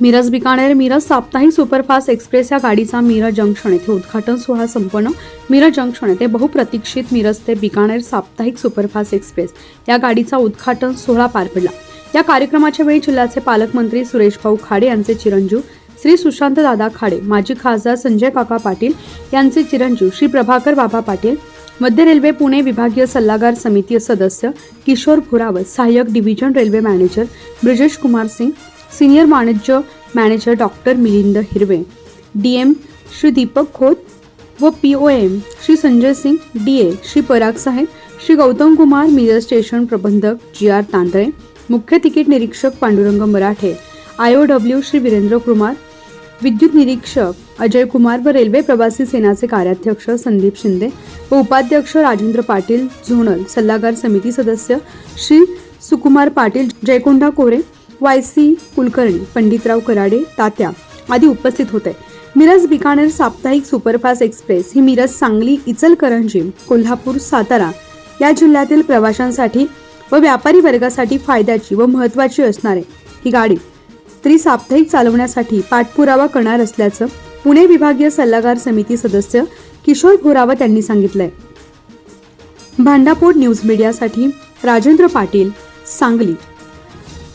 मिरज बिकानेर मिरज साप्ताहिक superfast express या गाडीचा मिरज जंक्शन येथे उद्घाटन सोहळा संपन्न. मिरज जंक्शन येथे बहुप्रतीक्षित मिरज ते बिकानेर साप्ताहिक सुपरफास्ट एक्सप्रेस या गाडीचा उद्घाटन सोहळा पार पडला. या कार्यक्रमाच्या वेळी जिल्ह्याचे पालकमंत्री सुरेश भाऊ खाडे यांचे चिरंजीव श्री सुशांत दादा खाडे माजी खासदार संजय काका पाटील यांचे चिरंजीव श्री प्रभाकर बाबा पाटील मध्य रेल्वे पुणे विभागीय सल्लागार समिती सदस्य किशोर भुरावत सहाय्यक division railway manager Brijesh Kumar Singh senior वाणिज्य manager doctor Milind Hirwe D M Shri Deepak Khot व P O M Shri Sanjay Singh D A Shri Parag Saheb Shri Gautam Kumar Miraj station प्रबंधक G R Tandale मुख्य ticket निरीक्षक Pandurang Marathe I O W Shri Virendra Kumar विद्युत निरीक्षक अजय कुमार व railway प्रवासी सेनाचे कार्याध्यक्ष संदीप शिंदे व उपाध्यक्ष राजेंद्र पाटील झोनल सल्लागार समिती सदस्य श्री सुकुमार पाटील जयकोंडा कोरे वाय सी कुलकर्णी पंडितराव कराडे तात्या आदी उपस्थित होते. मिरज बिकानेर साप्ताहिक सुपरफास्ट एक्सप्रेस ही मिरज सांगली इचलकरंजी कोल्हापूर सातारा या जिल्ह्यातील प्रवाशांसाठी व व्यापारी वर्गासाठी फायद्याची व महत्त्वाची असणारे ही गाडी त्रिसाप्ताहिक चालवण्यासाठी पाठपुरावा करणार असल्याचं पुणे विभागीय सल्लागार समिती सदस्य किशोर भोरावत यांनी सांगितलंय. भांडापोट न्यूज मीडियासाठी राजेंद्र पाटील सांगली.